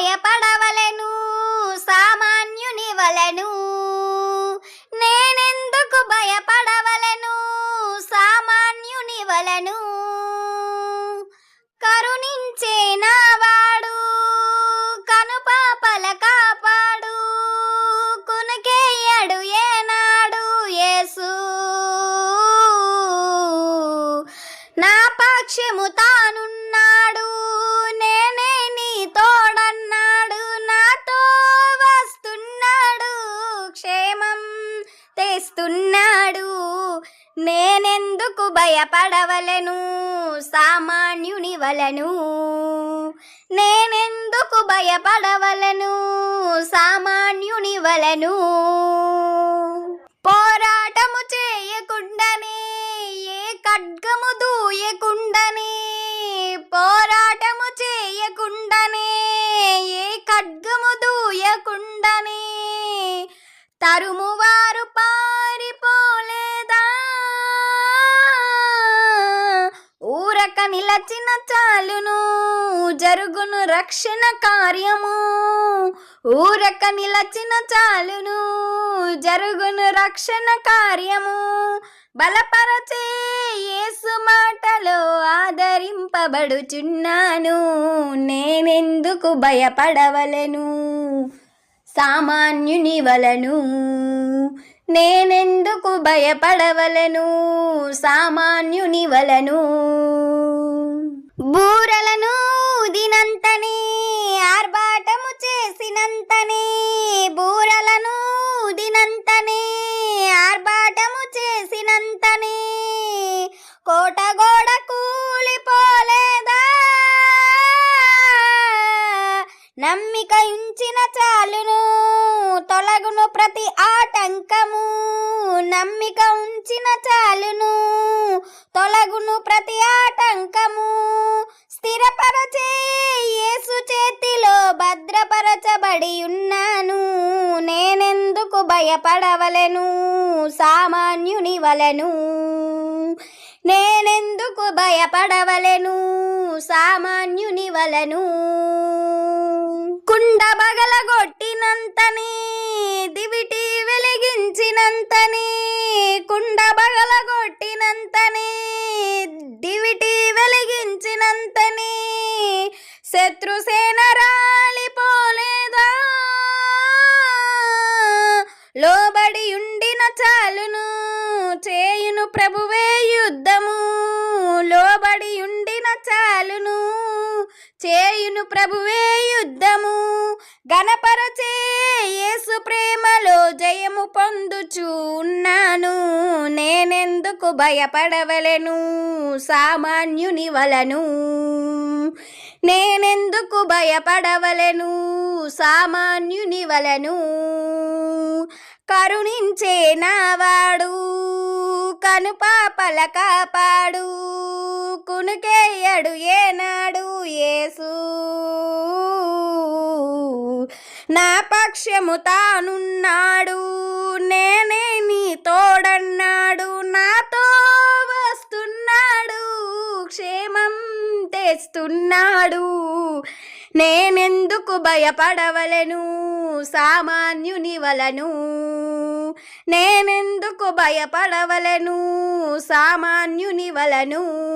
భయపడవలెను సామాన్యుని వలెను నేనెందుకు భయపడవలెను సామాన్యుని వలెను కరుణించే నావాడు కనుపాపల కాపాడు కునుకేయడు ఏనాడు యేసు. నా పక్షము తా చేస్తున్నాడు. నేనెందుకు భయపడవలెను? సామాన్యుని వలను. నేనెందుకు భయపడవలను? సామాన్యుని వలను. పోరాటము చేయకుండానే ఏ ఖడ్గము దూయకుండానే పోరాటము చేయకుండానే ఏ ఖడ్గము దూయకుండానే తరుము నిలచిన చాలును జరుగును రక్షణ కార్యము. ఊరక నిలచిన చాలును జరుగును రక్షణ కార్యము. బలపరచే యేసు మాటలో ఆదరింపబడుచున్నాను నేనెందుకు భయపడవలెను? సామాన్యుని వలను నేనెందుకు భయపడవలను? సామాన్యుని వలను. బూరలను దినంతనే ఆర్భాటము చేసినంతనే బూరలను ఊదినంతనే ఆర్భాటము చేసినంతనే కోటగోడ కూలిపోలేదా? నమ్మిక ఉంచిన చాలును తొలగును ప్రతి ఆటంకము నమ్మిక ఉంచిన చాలును తొలగును ప్రతి ఆటంకము. స్థిరపరచే యేసు చేతిలో భద్రపరచబడి ఉన్నాను నేనెందుకు భయపడవలెను? సామాన్యుని వలెను. నేనెందుకు భయపడవలెను? సామాన్యుని వలను. కుండ బగలగొట్టినంతనే దివిటి వెలిగించినంతనే కుండ దివిటి వెలిగించినంతనే శత్రుసేన రాలిపోలేదా? లోబడి ఉండిన చాలును చేయును ప్రభువే యుద్ధము. లోబడి ఉండిన చాలును చేయును ప్రభువే యుద్ధము. గణపరచే యేసు ప్రేమలో జయము పొందుచు ఉన్నాను. నేనెందుకు భయపడవలెను? సామాన్యుని వలను. నేనెందుకు భయపడవలను? సామాన్యుని వలను. కరుణించే నావాడు కనుపాపల కాపాడు. కునుకేయడు ఏనాడు యేసు. నా పక్షము తానున్నాడు చేస్తున్నాడు. నేనెందుకు భయపడవలను? సామాన్యుని వలను. నేనెందుకు భయపడవలను? సామాన్యుని వలను.